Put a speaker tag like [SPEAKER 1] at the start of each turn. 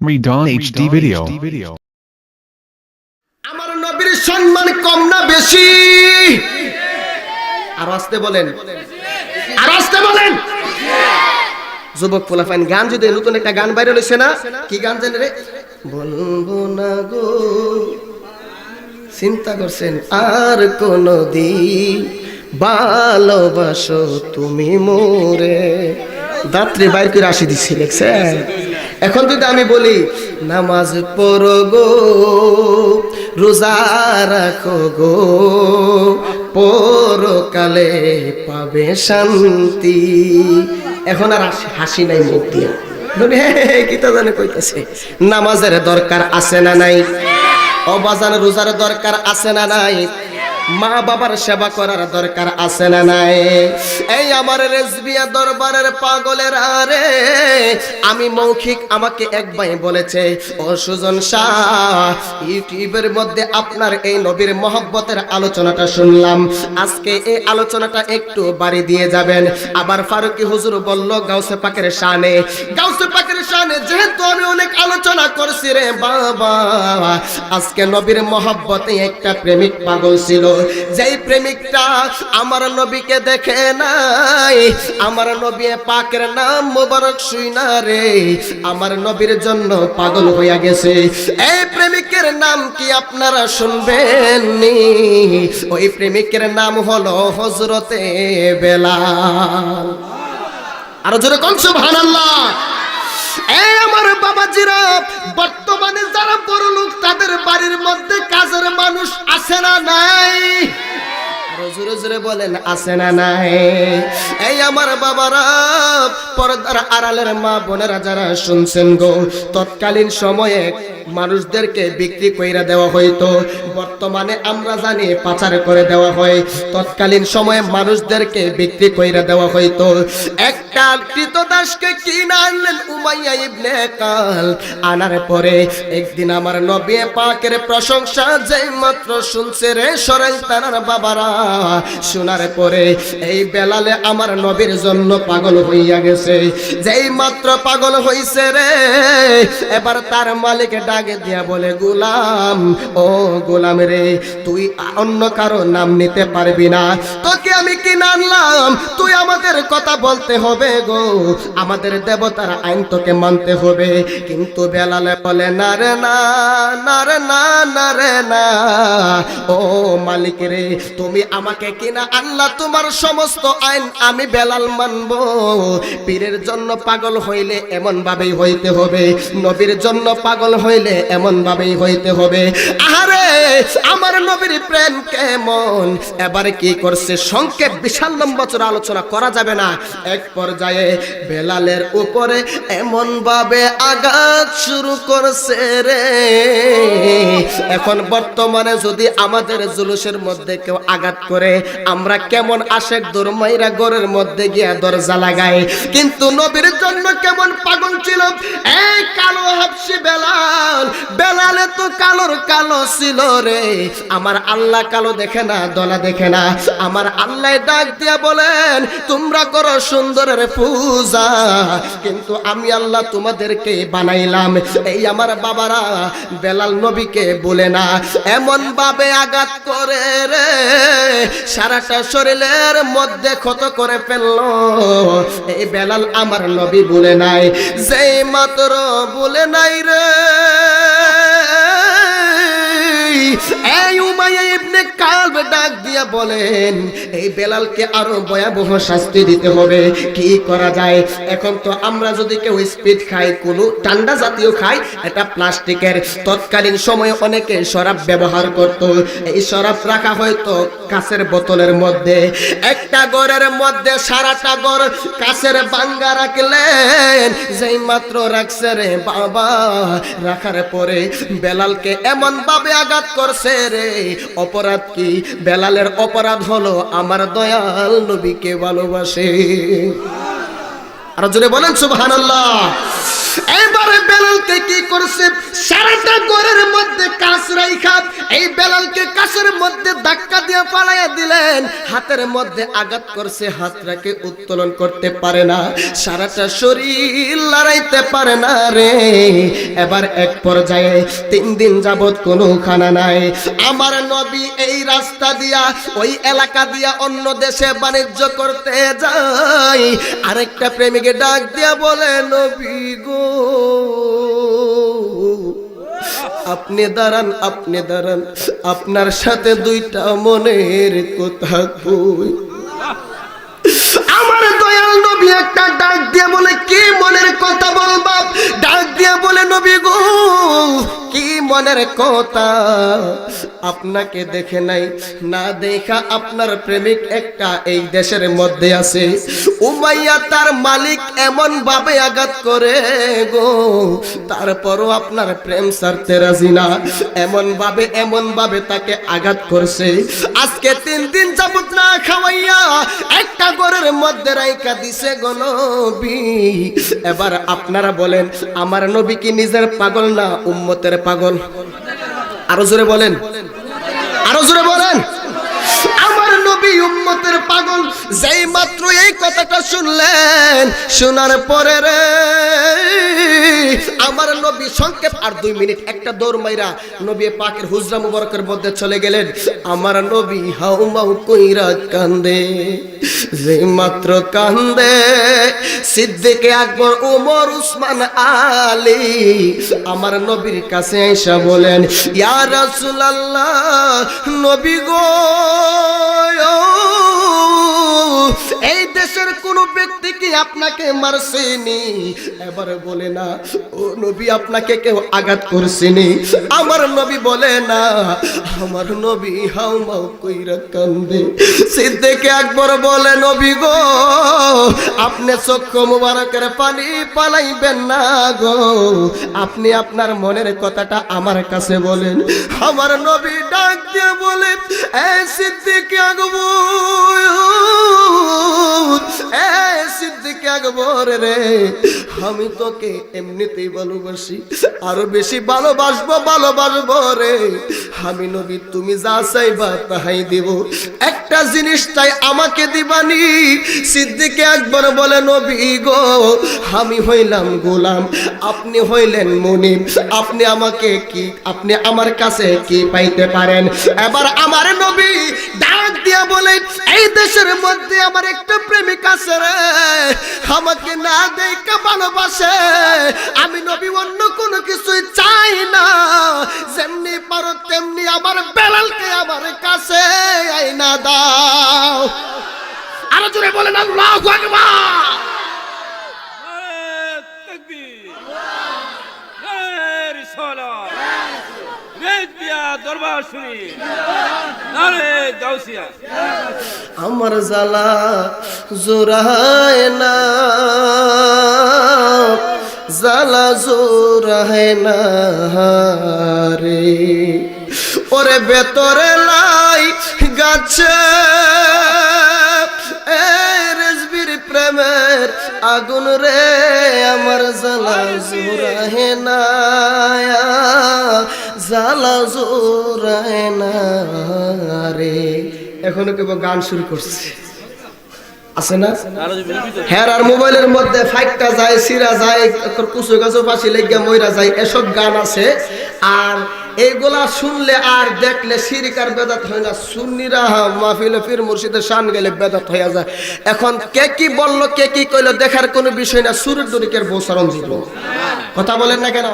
[SPEAKER 1] Redon HD video.
[SPEAKER 2] আমার নবীর সম্মান কম না বেশি? আর আসতে বলেন। আর আসতে বলেন। যুবক পোলাফাইন গান যদি নতুন একটা গান বাইরে হয়েছে না কি গান জানে রে? বলব না গো চিন্তা করছেন আর কোনো দিন। ভালোবাসো তুমি মোরে। দাত্রে বাইর করে আসি দিচ্ছি দেখছেন? এখন যদি আমি বলি, নামাজ পড়ো গো, রোজা রাখো গো, পরকালে পাবে শান্তি। এখন আর হাসি- নাই মুখ দিয়ে। জানে নামাজের দরকার আছে না নাই? অবাজান রোজার দরকার আছে না নাই? মা বাবার সেবা করার দরকার আছে না নাই? এই আমার রেজবিয়া দরবারের পাগলের আরে আমি মৌখিক আমাকে এক ভাই বলেছে, ও সুজন শাহ, ইউটিউবের মধ্যে আপনার এই নবীর মহব্বতের আলোচনাটা শুনলাম। আজকে এই আলোচনাটা একটু বাড়ি দিয়ে যাবেন। আবার ফারুকি হুজুর বলল, গাউসে পাকের শানে, গাউসে পাকের শানে, যেহেতু আমি অনেক আলোচনা করছি রে বাবা, আজকে নবীর মহব্বতে একটা প্রেমিক পাগল ছিল। যেই প্রেমিকটা আমার নবীকে দেখে নাই, আমার নবী পাকের নাম মোবারক শুই না রে, আমার নবীর জন্য পাগল হইয়া গেছে। এই প্রেমিকের নাম কি আপনারা শুনবেন? ওই প্রেমিকের নাম হলো হজরতে বেলা আরও জোরে কোন সুবহানাল্লাহ। এই আমার বাবাজিরা বর্তমানে যারা বড় তাদের বাড়ির মধ্যে কাজের মানুষ আছে না নাই? আরও জোরে বলেন, আছে না নাই? এই আমার বাবারা, পর্দার আড়ালের মা বোনেরা যারা শুনছেন গো, তৎকালীন সময়ে মানুষদেরকে বিক্রি কইরা দেওয়া হইতো, বর্তমানে আমরা জানি পাচার করে দেওয়া হয়। তৎকালীন সময়ে মানুষদেরকে বিক্রি কইরা দেওয়া হইতো। একটা কৃতদাসকে কিনে আনলেন উমাইয়া ইবনে কাল। আনার পরে একদিন আমার নবী পাকের প্রশংসা যেই মাত্র শুনছে রে সরেল তার বাবারা শোনার পরে এই বেলালে আমার নবীর জন্য পাগল হইয়া গেছে। যেই মাত্র পাগল হইছে রে, এবার তার মালিক ডাকে দিয়া বলে, গোলাম, ও গোলাম রে, তুই অন্য কারও নাম নিতে পারবি না। তোকে আমি কি আনলাম, তুই আমাদের কথা বলতে হবে গো। আমাদের দেবতার আইন তোকে মানতে হবে। কিন্তু বেলালে বলে, না রে না রে না রে, না। ও মালিক রে, তুমি আমাকে কিনা আল্লাহ তোমার সমস্ত আইন আমি বেলাল মানব। পীরের জন্য পাগল হইলে এমন ভাবেই হইতে হবে। নবীর জন্য পাগল হইলে এমন ভাবেই হইতে হবে। আরে আমার নবীর প্রেম কেমন? এবারে কি করছে? সংক্ষেপ বিশাল বছর আলোচনা করা যাবে না। এক পর্যায়ে বেলালের উপরে এমন ভাবে আঘাত শুরু করছে রে। এখন বর্তমানে যদি আমাদের জুলুসের মধ্যে কেউ আঘাত করে আমরা কেমন আশেক দরমাইরা ঘরের মধ্যে গিয়া দরজা লাগাই। কিন্তু নবীর জন্য কেমন পাগল ছিল? এই কালো হাফসি বেলাল, বেলালে তো কালোর কালো ছিল রে। আমার আল্লাহ কালো দেখে না, দলা দেখে না। আমার আল্লাহ ডাক দিয়া বলেন, তোমরা করো সুন্দরের পূজা। কিন্তু আমি আল্লাহ তোমাদেরকে বানাইলাম। এই আমার বাবারা বেলাল নবীকে বলে না এমন ভাবে আঘাত করে রে। সারাটা শরীরের মধ্যে ক্ষত করে ফেলল। এই বেলাল আমার নবী বলে নাই, যেই মাত্র বলে নাই রে। এই উমাইয়া ইবনে কালব ডাক দিয়া বলেন, এই বেলালকে আরও ভয়াবহ শাস্তি দিতে হবে। কি করা যায়? এখন তো আমরা যদি কেউ স্পিড খাই, কোনো ঠান্ডা জাতীয় খাই, এটা প্লাস্টিকের। তৎকালীন সময়ে অনেকে শরাব ব্যবহার করত। এই শরাব রাখা হয়তো কাছের বোতলের মধ্যে। একটা গড়ের মধ্যে সারাটা গড় কাছের বাঙ্গা রাখলেন। যেই মাত্র রাখছে রে বাবা, রাখার পরে বেলালকে এমন ভাবে আঘাত করছে রে? অপরাধ কি? বেলালের অপরাধ হলো আমার দয়াল নবীকে ভালোবাসে। আর জোরে বলেন, সুবহানাল্লাহ। এবারে বেলালকে কি করছে? সারাটা ঘরের মধ্যে এই বেলালকে কাছের মধ্যে ধাক্কা দিয়ে পালাইয়া দিলেন। হাতের মধ্যে আঘাত করছে, হাতটাকে উত্তোলন করতে পারে না, সারাটা শরীর লড়াইতে পারে না রে। এবার এক পর্যায়ে তিন দিন যাবত কোনো খানা নাই। আমার নবী এই রাস্তা দিয়া, ওই এলাকা দিয়া অন্য দেশে বাণিজ্য করতে যায়। আরেকটা প্রেমিকে ডাক দিয়া বলে, নবী গো। আপনি দাঁড়ান আপনি দাঁড়ান। আপনার সাথে দুইটা মনের কথা কই? আমার দয়াল নবী একটা ডাক দিয়ে বলে, কি মনের কথা বলবা ডাক দিয়ে বলে, নবী গো মনের কথা আপনাকে দেখে নাই। না দেখা আপনার প্রেমিক একটা এই দেশের মধ্যে আছে। উমাইয়া তার মালিক এমন ভাবে আঘাত করে গো, তারপরও আপনার প্রেম সারতে রাজি না। এমন ভাবে এমন ভাবে তাকে আঘাত করছে। আজকে তিন দিন যাবত না খাওয়াইয়া একটা ঘরের মধ্যে রাইকা দিছে গো নবী। এবার আপনারা বলেন, আমার নবী কি নিজের পাগল না উম্মতের পাগল? আরও জোরে বলেন। আরও জোরে বলেন। আমার নবী উম্মতের পাগল যেই মাত্র এই কথাটা শুনলেন, শোনার পরে রে আমার নবী সংক্ষেপ আর দুই মিনিট, একটা দৌড় মাইরা নবী পাকের হুজরা মুবারকের মধ্যে চলে গেলেন। আমার নবী হাউ মাউ কইরা কান্দে যেই মাত্র কান্দে, সিদ্দিকে আকবর, উমর, উসমান, আলী। আমার নবীর কাছে আইসা বলেন, ইয়া রাসূলুল্লাহ, নবী গো এই দেশের কোন ব্যক্তি কি আপনাকে মারছেনি? এবারে বলে না, ও নবী আপনাকে কেউ আঘাত করছেনি? আমার নবী বলে না, আমার নবী হাউ মাউ কইরা কান্দে। সিদ্দিকে আকবর বলে, নবী গো, আপনি চক্ষু মুবারকের পানি পালাইবেন না গো। আপনি আপনার মনের কথাটা আমার কাছে বলেন। আমার নবী ডাক দিয়ে বলে, এ সিদ্দিকে আকবর এ সিদ্দিকে রে, আমি তোকে এমনিতেই ভালোবাসি, আরও বেশি ভালোবাসবো ভালোবাসবো রে। আমি নবী, তুমি যা চাইবা তাহাই দিব। একটা জিনিস তাই আমাকে দিবানি, সিদ্দিকে একবার বলে, নবী গো, আমি হইলাম গোলাম, আপনি হইলেন মনিম আপনি আমাকে কি, আপনি আমার কাছে কি পাইতে পারেন? এবার আমার নবী ডাক দিয়া বলে দেশের মধ্যে আমার একটা প্রেমিক আছে রে আমাকে না দেখা ভালোবাসে আমি নবী অন্য কোনো কিছুই চাই না যেমনি পারো তেমনি আমার বেলালকে আমার কাছে আইনা দাও আরও জোরে বলেন আল্লাহু আকবার
[SPEAKER 1] তাকবীর নারে
[SPEAKER 2] আমার জ্বালা জোরায় না, জ্বালা জোরায় না রে। ওরে ভেতরে লাই গাছে আগুন রে। আমার জ্বালা জোরায় না জ্বালা রে। এখনও কেবল গান শুরু করছে। আছে না? হ্যাঁ আর মোবাইলের মধ্যে ফাইটটা যায়, সিরা যায় কুচু গাছু পাশি লেগিয়া ময়রা যায়, এসব গান আছে। আর এইগুলা শুনলে আর দেখলে সিরিকার বেদাত হয় না। সুন্নিরা মাহফিলে ফির মুর্শিদের শান গেলে বেদাত হয়ে যায়। এখন কে কি বলল, কে কি কইলো দেখার কোনো বিষয় না। সুরের দরিকের বৌসারণ দিব কথা বলেন না কেন?